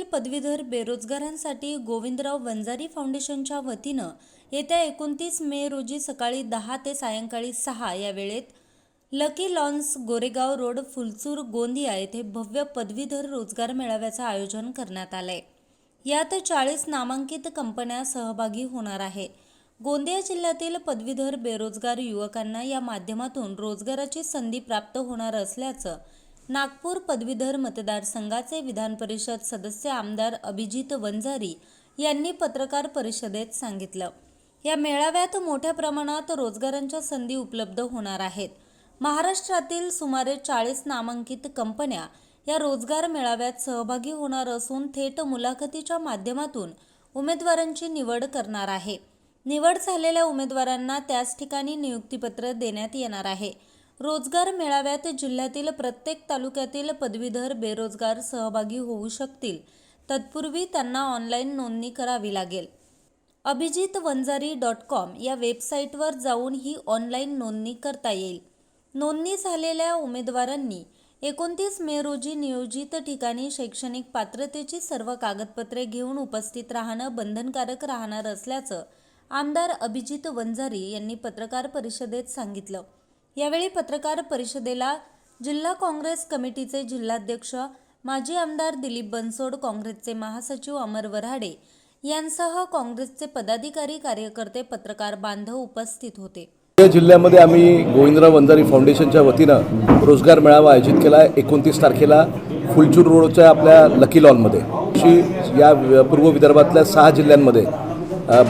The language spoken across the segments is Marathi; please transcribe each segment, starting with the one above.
पदवीधर बेरोजगारांसाठी गोविंदराव वंजारी फाउंडेशनच्या वतीनं येत्या एकोणतीस मे रोजी सकाळी दहा ते सायंकाळी सहा या वेळेत Lucky Lawns Goregaon road Phulchur Gondia येथे भव्य पदवीधर रोजगार मेळाव्याचं आयोजन करण्यात आलंय. यात चाळीस नामांकित कंपन्या सहभागी होणार आहे. गोंदिया जिल्ह्यातील पदवीधर बेरोजगार युवकांना या माध्यमातून रोजगाराची संधी प्राप्त होणार असल्याचं नागपूर पदवीधर मतदारसंघाचे विधान परिषद सदस्य आमदार अभिजित वंजारी यांनी पत्रकार परिषदेत सांगितलं. या मेळाव्यात मोठ्या प्रमाणात रोजगारांच्या संधी उपलब्ध होणार आहेत. महाराष्ट्रातील सुमारे चाळीस नामांकित कंपन्या या रोजगार मेळाव्यात सहभागी होणार असून थेट मुलाखतीच्या माध्यमातून उमेदवारांची निवड करणार आहे. निवड झालेल्या उमेदवारांना त्याच ठिकाणी नियुक्तीपत्र देण्यात येणार आहे. रोजगार मेळाव्यात जिल्ह्यातील प्रत्येक तालुक्यातील पदवीधर बेरोजगार सहभागी होऊ शकतील. तत्पूर्वी त्यांना ऑनलाईन नोंदणी करावी लागेल. अभिजित वंजारी डॉट कॉम या वेबसाईटवर जाऊन ही ऑनलाईन नोंदणी करता येईल. नोंदणी झालेल्या उमेदवारांनी एकोणतीस मे रोजी नियोजित ठिकाणी शैक्षणिक पात्रतेची सर्व कागदपत्रे घेऊन उपस्थित राहणं बंधनकारक राहणार असल्याचं आमदार अभिजित वंजारी यांनी पत्रकार परिषदेत सांगितलं. यावेळी पत्रकार परिषदेला जिल्हा काँग्रेस कमिटीचे जिल्हाध्यक्ष माजी आमदार दिलीप बनसोड काँग्रेसचे महासचिव अमर वऱ्हाडे यांसह काँग्रेसचे पदाधिकारी कार्यकर्ते पत्रकार बांधव उपस्थित होते. या जिल्ह्यामध्ये आम्ही गोविंदराव वंजारी फाउंडेशनच्या वतीनं रोजगार मेळावा आयोजित केला. एकोणतीस तारखेला फुलचूर रोडच्या आपल्या लकी लॉनमध्ये. या पूर्व विदर्भातल्या सहा जिल्ह्यांमध्ये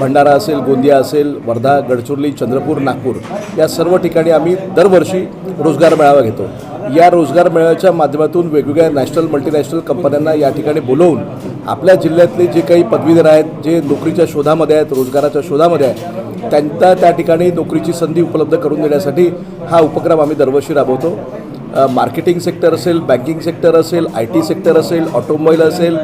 भंडारा असेल गोंदिया असेल वर्धा गडचिरोली चंद्रपूर नागपूर या सर्व ठिकाणी आम्ही दरवर्षी रोजगार मेळावा घेतो. या रोजगार मेळाव्याच्या माध्यमातून वेगवेगळ्या नॅशनल मल्टीनॅशनल कंपन्यांना या ठिकाणी बोलवून आपल्या जिल्ह्यातले जे काही पदवीधर आहेत जे नोकरीच्या शोधामध्ये आहेत रोजगाराच्या शोधामध्ये आहेत त्यांना त्या ठिकाणी नोकरीची संधी उपलब्ध करून देण्यासाठी हा उपक्रम आम्ही दरवर्षी राबवतो. मार्केटिंग सेक्टर असेल बँकिंग सेक्टर असेल आय टी सेक्टर असेल ऑटोमोबाईल असेल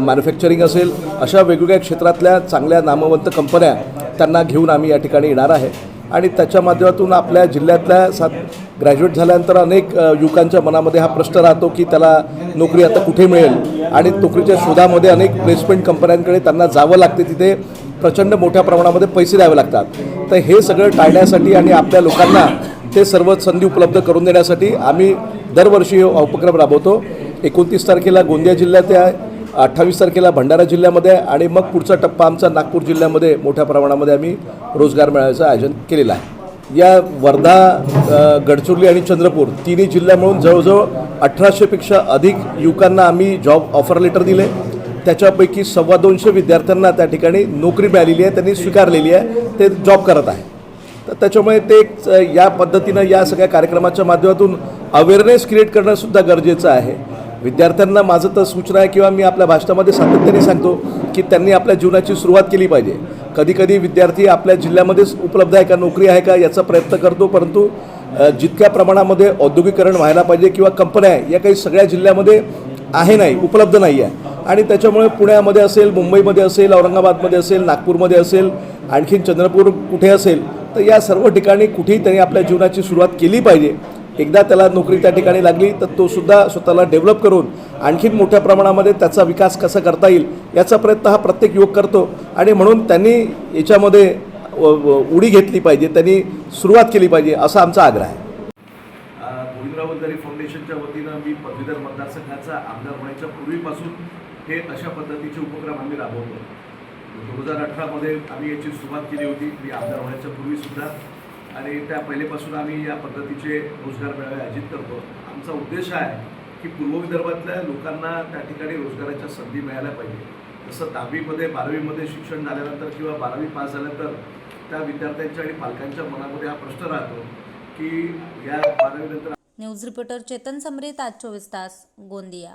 मॅन्युफॅक्चरिंग असेल अशा वेगवेगळ्या क्षेत्रातल्या चांगल्या नामवंत कंपन्या त्यांना घेऊन आम्ही या ठिकाणी येणार आहे. आणि त्याच्या माध्यमातून आपल्या जिल्ह्यातल्या सात ग्रॅज्युएट झाल्यानंतर अनेक युवकांच्या मनामध्ये हा प्रश्न राहतो की त्याला नोकरी आता कुठे मिळेल? आणि नोकरीच्या शोधामध्ये अनेक प्लेसमेंट कंपन्यांकडे त्यांना जावं लागते तिथे प्रचंड मोठ्या प्रमाणामध्ये पैसे द्यावे लागतात. तर हे सगळं टाळण्यासाठी आणि आपल्या लोकांना ते सर्व संधी उपलब्ध करून देण्यासाठी आम्ही दरवर्षी हा उपक्रम राबवतो. एकोणतीस तारखेला गोंदिया जिल्ह्यात आहे अठ्ठावीस तारखेला भंडारा जिल्ह्यामध्ये आहे आणि मग पुढचा टप्पा आमचा नागपूर जिल्ह्यामध्ये मोठ्या प्रमाणामध्ये आम्ही रोजगार मेळाव्याचं आयोजन केलेलं आहे. या वर्धा गडचिरोली आणि चंद्रपूर तिन्ही जिल्ह्या मिळून जवळजवळ अठराशेपेक्षा अधिक युवकांना आम्ही जॉब ऑफर लेटर दिले. त्याच्यापैकी सव्वा दोनशे विद्यार्थ्यांना त्या ठिकाणी नोकरी मिळालेली आहे त्यांनी स्वीकारलेली आहे ते जॉब करत आहे. तर त्याच्यामुळे ते या पद्धतीनं या सगळ्या कार्यक्रमाच्या माध्यमातून अवेअरनेस क्रिएट करणंसुद्धा गरजेचं आहे. विद्यार्थ्यांना माझं तर सूचना आहे किंवा मी आपल्या भाषणामध्ये सातत्याने सांगतो की त्यांनी आपल्या जीवनाची सुरुवात केली पाहिजे. कधीकधी विद्यार्थी आपल्या जिल्ह्यामध्येच उपलब्ध आहे का नोकरी आहे का याचा प्रयत्न करतो परंतु जितक्या प्रमाणामध्ये औद्योगिकरण व्हायला पाहिजे किंवा कंपन्या आहे या काही सगळ्या जिल्ह्यामध्ये आहे नाही उपलब्ध नाही आहे. आणि त्याच्यामुळे पुण्यामध्ये असेल मुंबईमध्ये असेल औरंगाबादमध्ये असेल नागपूरमध्ये असेल आणखीन चंद्रपूर कुठे असेल तर या सर्व ठिकाणी कुठेही त्यांनी आपल्या जीवनाची सुरुवात केली पाहिजे. एकदा त्याला नोकरी त्या ठिकाणी लागली तर तो सुद्धा स्वतःला डेव्हलप करून आणखीन मोठ्या प्रमाणामध्ये त्याचा विकास कसा करता येईल याचा प्रयत्न हा प्रत्येक युवक करतो. आणि म्हणून त्यांनी याच्यामध्ये व- उडी घेतली पाहिजे त्यांनी सुरुवात केली पाहिजे असा आमचा आग्रह आहे. गोविंदराव फाउंडेशनच्या वतीनं मी पदवीधर मतदारसंघाचा आमदार होण्याच्या पूर्वीपासून हे अशा पद्धतीचे उपक्रम आम्ही राबवतो. दोन हजार अठरामध्ये आम्ही याची सुरुवात केली होती. मी आमदार होण्याच्या पूर्वीसुद्धा आणि त्या पहिलेपासून आम्ही या पद्धतीचे रोजगार मेळावे आयोजित करतो. आमचा उद्देश आहे की पूर्व विदर्भातल्या लोकांना त्या ठिकाणी रोजगाराच्या संधी मिळायला पाहिजे. जसं दहावीमध्ये बारावीमध्ये शिक्षण झाल्यानंतर किंवा बारावी पास झाल्यानंतर त्या विद्यार्थ्यांच्या आणि पालकांच्या मनामध्ये हा प्रश्न राहतो की या बारावीनंतर न्यूज रिपोर्टर चेतन समरीत आज चोवीस तास गोंदिया.